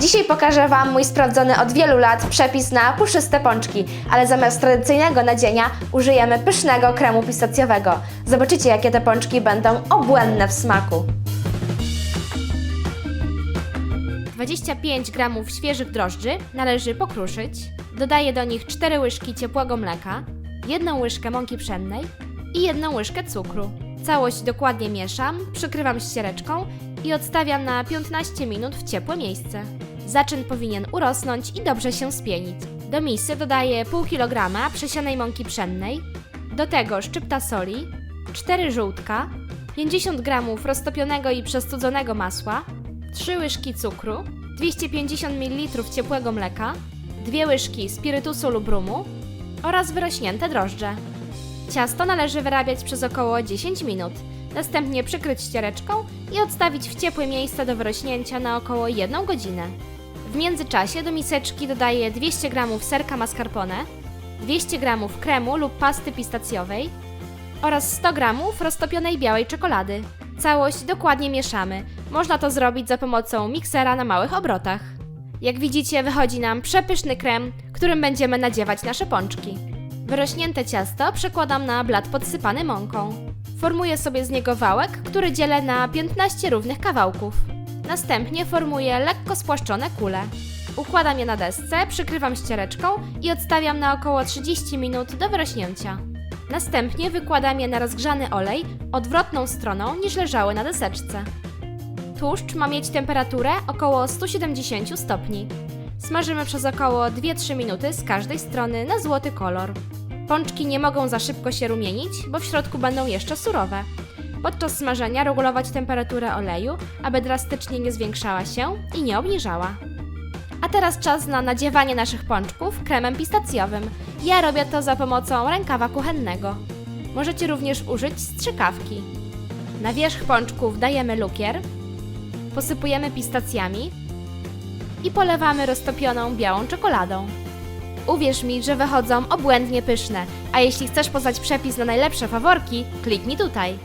Dzisiaj pokażę Wam mój sprawdzony od wielu lat przepis na puszyste pączki, ale zamiast tradycyjnego nadzienia użyjemy pysznego kremu pistacjowego. Zobaczycie, jakie te pączki będą obłędne w smaku. 25 g świeżych drożdży należy pokruszyć. Dodaję do nich 4 łyżki ciepłego mleka, 1 łyżkę mąki pszennej i 1 łyżkę cukru. Całość dokładnie mieszam, przykrywam ściereczką i odstawiam na 15 minut w ciepłe miejsce. Zaczyn powinien urosnąć i dobrze się spienić. Do misy dodaję pół kilograma przesianej mąki pszennej, do tego szczypta soli, 4 żółtka, 50 g roztopionego i przestudzonego masła, 3 łyżki cukru, 250 ml ciepłego mleka, 2 łyżki spirytusu lub rumu oraz wyrośnięte drożdże. Ciasto należy wyrabiać przez około 10 minut, następnie przykryć ściereczką i odstawić w ciepłe miejsce do wyrośnięcia na około 1 godzinę. W międzyczasie do miseczki dodaję 200 g serka mascarpone, 200 g kremu lub pasty pistacjowej oraz 100 g roztopionej białej czekolady. Całość dokładnie mieszamy. Można to zrobić za pomocą miksera na małych obrotach. Jak widzicie, wychodzi nam przepyszny krem, którym będziemy nadziewać nasze pączki. Wyrośnięte ciasto przekładam na blat podsypany mąką. Formuję sobie z niego wałek, który dzielę na 15 równych kawałków. Następnie formuję lekko spłaszczone kule. Układam je na desce, przykrywam ściereczką i odstawiam na około 30 minut do wyrośnięcia. Następnie wykładam je na rozgrzany olej odwrotną stroną niż leżały na deseczce. Tłuszcz ma mieć temperaturę około 170 stopni. Smażymy przez około 2-3 minuty z każdej strony na złoty kolor. Pączki nie mogą za szybko się rumienić, bo w środku będą jeszcze surowe. Podczas smażenia regulować temperaturę oleju, aby drastycznie nie zwiększała się i nie obniżała. A teraz czas na nadziewanie naszych pączków kremem pistacjowym. Ja robię to za pomocą rękawa kuchennego. Możecie również użyć strzykawki. Na wierzch pączków dajemy lukier, posypujemy pistacjami i polewamy roztopioną białą czekoladą. Uwierz mi, że wychodzą obłędnie pyszne, a jeśli chcesz poznać przepis na najlepsze faworki, kliknij tutaj.